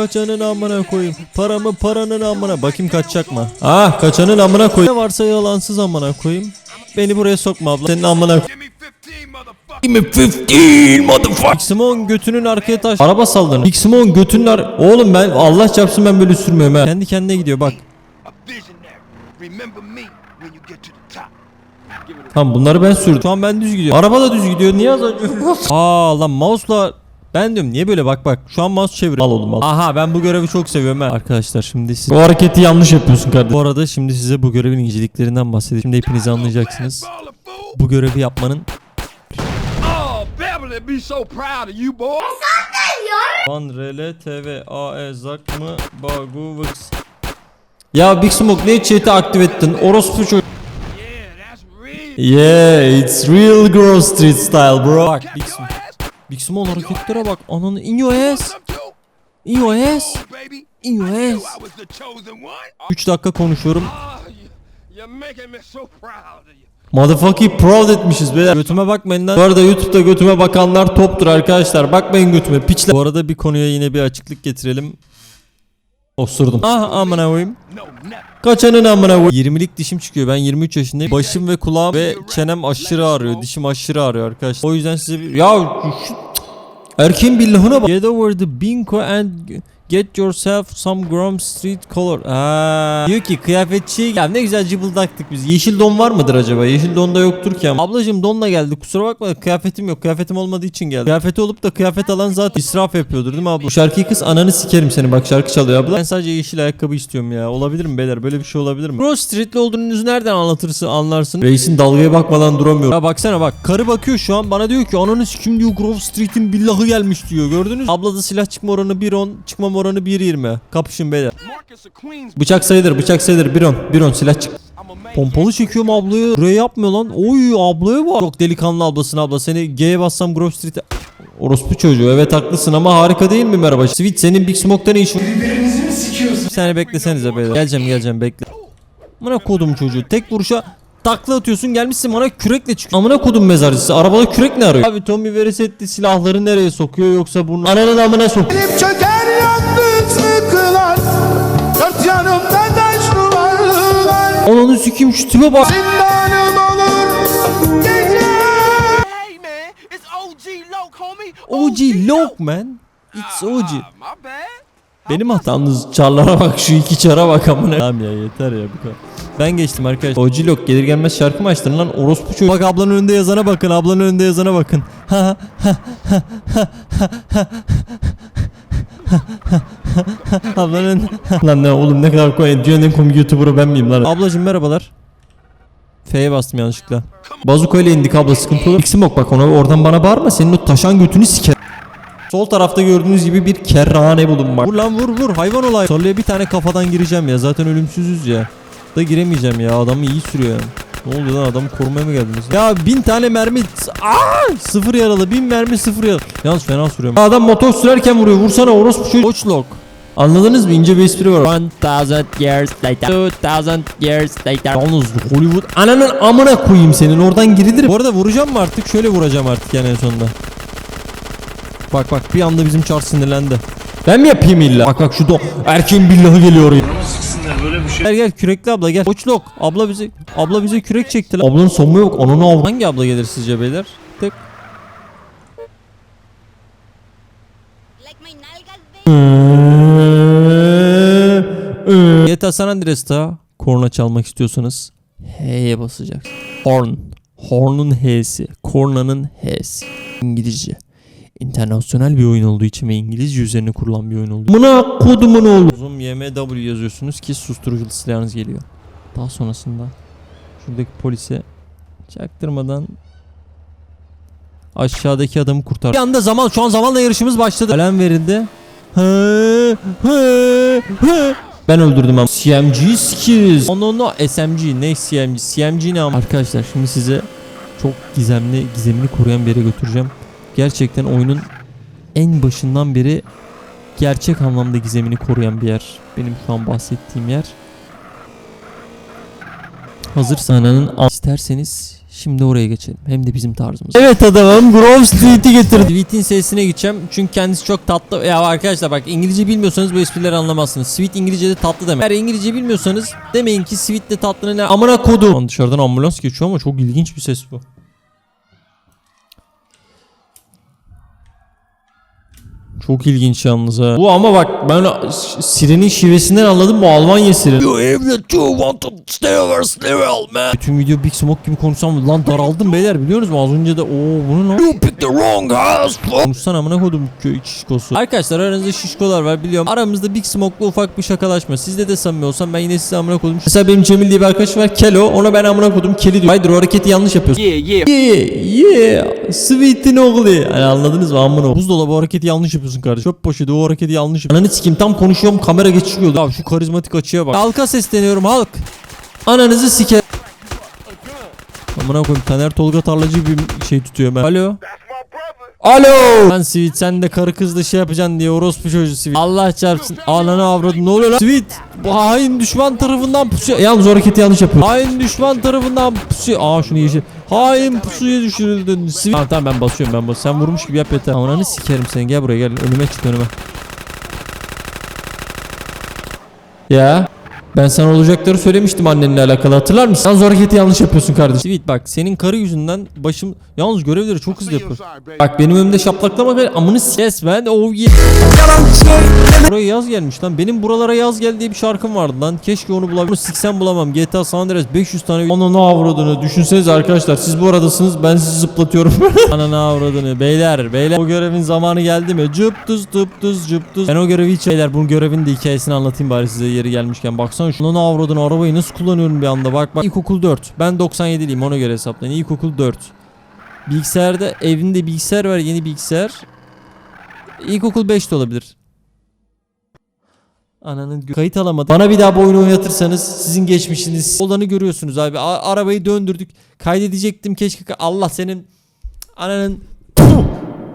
Kaçanın amına koyayım. Paramı paranın amına. Bakayım kaçacak mı? Ah kaçanın amına koyayım. Ne varsa yalansız amına koyayım. Beni buraya sokma abla. Senin amına koy- Give me 15, motherfucker. Give me 15 motherfucker. Big Simon götünün arkaya taş. Araba saldırın. Simon götünün ar... Oğlum ben Allah çarpsın ben böyle sürmüyorum ha. Kendi kendine gidiyor bak. Tamam bunları ben sürdüm. Şu an ben düz gidiyorum. Araba da düz gidiyor. Niye az önce? Aa lan mouse'la ben diyorum niye böyle bak bak şu an mouse çevir. Al oğlum al. Aha ben bu görevi çok seviyorum ben. Arkadaşlar şimdi siz bu hareketi yanlış yapıyorsun kardeşim. Bu arada şimdi size bu görevin inceliklerinden bahsedeyim. Şimdi hepiniz anlayacaksınız. Bu görevi yapmanın Oh, Beverly be so proud of you, boy. Van Rele TV AE Zak mı Bagu Vix Ya Big Smoke ne chat'i aktif ettin? Orospu çocuk. Yeah, it's real Grove Street style bro. Bak Big Smoke. Big Smoke hareketlere bak. Ananı in your ass. Some too. In your ass. Baby. In your I knew ass. I was the chosen one. 3 dakika konuşuyorum. Motherfucking proud etmişiz beyler. Götüme bakmayın lan. Bu arada YouTube'da götüme bakanlar toptur arkadaşlar. Bakmayın götüme piçler. Bu arada bir konuya yine bir açıklık getirelim. Osurdum. Ah amına koyayım. Kaçanın amına koyayım. 20'lik dişim çıkıyor. Ben 23 yaşındayım. Başım ve kulağım ve çenem aşırı ağrıyor. Dişim aşırı ağrıyor arkadaşlar. O yüzden size bir... Ya şu... Erkeğin billahına bak. Get over the bingo and get yourself some Grove Street color. Aa, diyor ki kıyafetçiye gel. Ne güzel cıbıldaktık biz. Yeşil don var mıdır acaba? Yeşil don da yoktur ki ama. Ablacım donla geldi. Kusura bakma kıyafetim yok. Kıyafetim olmadığı için geldi. Kıyafeti olup da kıyafet alan zaten israf yapıyordur değil mi abla? Bu şarkıyı kız ananı sikerim seni bak şarkı çalıyor abla. Ben sadece yeşil ayakkabı istiyorum ya. Olabilir mi beyler? Böyle bir şey olabilir mi? Grove Street'li olduğunuzu nereden anlatırsın anlarsın? Reisin dalgaya bakmadan duramıyor. Ya baksana bak. Karı bakıyor şu an bana diyor ki ananı sikim diyor Grove Street'in billahı gelmiş diyor. Gördünüz mü? Ablada silah çıkma oranı 1.10 çıkmam oranı 1.20. Kapışın beyler. Bıçak sayılır bıçak sayılır 1.10 1.10 silah çık. Pompalı çekiyorum ablayı. Buraya yapmıyor lan. Oy ablaya bak. Çok delikanlı ablasın abla. Seni G'ye bassam Grove Street'e... Orospu çocuğu evet haklısın ama harika değil mi merhaba? Sweet senin Big Smoke'ta ne işin? Birbirinizi mi? Bir saniye beklesenize beyler. Geleceğim geleceğim bekle. Amına kodum çocuğu. Tek vuruşa takla atıyorsun gelmişsin bana kürekle çıkıyor. Amına kodum mezarcısı. Arabada kürek ne arıyor? Abi Tommy Veresetti silahları nereye sokuyor yoksa burnu ananın amına sokuyor. Elim Ananı sikeyim şu tipe bak. Zindanım olur gece Hey, man. It's OG Loke, homie. OG Loke man. It's OG. Ah, my bad. Benim hatamız çarlara bak şu iki çara bak amına. Tamam ya yeter ya bu kadar. Ben geçtim arkadaşlar. OG Lock gelir gelmez şarkı mı açtın lan orospu çocuğu. Bak ablanın önünde yazana bakın ablanın önünde yazana bakın. ablanın Lan ne oğlum ne kadar komik. Dünyanın en komik YouTuber'ı ben miyim lan? Ablacım merhabalar. F'ye bastım yanlışlıkla. Bazuko ile indik abla sıkıntı olur. İksim bak ona oradan bana bağırma senin o taşan götünü siker. Sol tarafta gördüğünüz gibi bir kerrane bulunmak. Vur lan vur vur hayvan olay. Sorluya bir tane kafadan gireceğim ya zaten ölümsüzüz ya. Da giremeyeceğim ya adamı iyi sürüyor yani. Ne oldu lan adamı korumaya mı geldiniz? Ya bin tane mermi Aa! sıfır yaralı bin mermi sıfır yaralı. Yalnız fena sürüyorum. Adam motor sürerken vuruyor vursana orospu çocuğu. Koçlok. Anladınız mı? İnce bir espri var. 1000 years later. 2000 years later. Yalnız Hollywood. Ananın amına koyayım senin. Oradan girilir. Bu arada vuracağım mı artık? Şöyle vuracağım artık yani en sonunda. Bak bak bir anda bizim çar sinirlendi. Ben mi yapayım illa? Bak bak şu do erkeğin billahı geliyor oraya. Gel gel kürekli abla gel. Koçlok abla bize abla bize kürek çekti lan. Ablanın sonmu yok. Ananı avr. Hangi abla gelir sizce beyler? GTA San Andreas'ta korna çalmak istiyorsanız H'ye basacaksın. Horn. Horn'un H'si. Kornanın H'si. İngilizce. İnternasyonel bir oyun olduğu için ve İngilizce üzerine kurulan bir oyun olduğu için. Buna kodumun oğlu. Uzun YMW yazıyorsunuz ki susturuculu silahınız geliyor. Daha sonrasında şuradaki polise çaktırmadan aşağıdaki adamı kurtar. Bir anda zaman şu an zamanla yarışımız başladı. Alarm verildi. Ben öldürdüm ama. CMG skills. Ono no SMG ne CMG? CMG ne ama? Arkadaşlar şimdi size çok gizemli, gizemini koruyan bir yere götüreceğim. Gerçekten oyunun en başından beri gerçek anlamda gizemini koruyan bir yer. Benim şu an bahsettiğim yer. Hazırsan ananın al- isterseniz Şimdi oraya geçelim. Hem de bizim tarzımız. Evet adamım Grove Street'i getirdim. Sweet'in sesine gideceğim. Çünkü kendisi çok tatlı. Ya arkadaşlar bak İngilizce bilmiyorsanız bu esprileri anlamazsınız. Sweet İngilizce'de tatlı demek. Eğer İngilizce bilmiyorsanız demeyin ki Sweet de tatlının ne amına kodum. Lan dışarıdan ambulans geçiyor ama çok ilginç bir ses bu. Çok ilginç yalnız ha. Bu ama bak ben sirenin şivesinden anladım bu Almanya sireni. You have the two wanted stay stay man. Bütün video Big Smoke gibi konuşsam lan daraldım beyler biliyor musunuz? Az önce de o bunu ne? You picked the wrong house. Konuşsana amına kodum köy şişkosu. Arkadaşlar aranızda şişkolar var biliyorum. Aramızda Big Smoke'la ufak bir şakalaşma. Sizde de samimi olsam ben yine size amına kodum. Mesela benim Cemil diye bir arkadaş var Kelo. Ona ben amına kodum Keli diyor. Hayır o hareketi yanlış yapıyorsun. Yeah, yeah. Yeah, yeah. Sweet'in oğlu. Yani anladınız mı? Amına. Buzdolabı hareketi yanlış yapıyorsun kardeşim. Çöp poşeti o hareketi yanlış yapıyorsun. Ananı sikeyim tam konuşuyorum kamera geçiyor. Ya şu karizmatik açıya bak. Halka sesleniyorum halk. Ananızı siker. Amına koyayım Taner Tolga Tarlacı bir şey tutuyor ben. Alo. Alo. Lan Sweet sen de karı kızla şey yapacaksın diye orospu çocuğu Sweet. Allah çarpsın. Ananı avradın ne oluyor lan? Sweet. Bu hain düşman tarafından pusuyor. Yalnız hareketi yanlış yapıyor. Hain düşman tarafından pusuyor. Aa şunu yeşil. Hain pusuya düşürüldün. Sweet. Tamam tamam ben basıyorum ben basıyorum. Sen vurmuş gibi yap yeter. Ananı sikerim seni gel buraya gel. Önüme çık önüme. Ya. Ben sana olacakları söylemiştim annenle alakalı hatırlar mısın? Yalnız hareketi yanlış yapıyorsun kardeşim. Sweet bak senin karı yüzünden başım... Yalnız görevleri çok hızlı yapıyor. Bak benim önümde şaplaklama ver amını s- Yes man oh yeah. Buraya yaz gelmiş lan. Benim buralara yaz gel diye bir şarkım vardı lan. Keşke onu bulabilirim. Bunu siksem bulamam. GTA San Andreas 500 tane ananı avradını. Düşünsenize arkadaşlar siz bu aradasınız ben sizi zıplatıyorum. ananı avradını. Beyler beyler. O görevin zamanı geldi mi? Cıp tuz tıp tuz cıp tuz. Ben o görevi hiç beyler bunun görevin de hikayesini anlatayım bari size yeri gelmişken. Baksana şuna ne avradını arabayı nasıl kullanıyorum bir anda. Bak bak. İlkokul 4. Ben 97'liyim ona göre hesaplayın. İlkokul 4. Bilgisayarda evinde bilgisayar var yeni bilgisayar. İlkokul 5 de olabilir. Ananın kayıt alamadım. Bana bir daha bu oyunu oynatırsanız sizin geçmişiniz olanı görüyorsunuz abi. A- arabayı döndürdük. Kaydedecektim keşke. Allah senin ananın!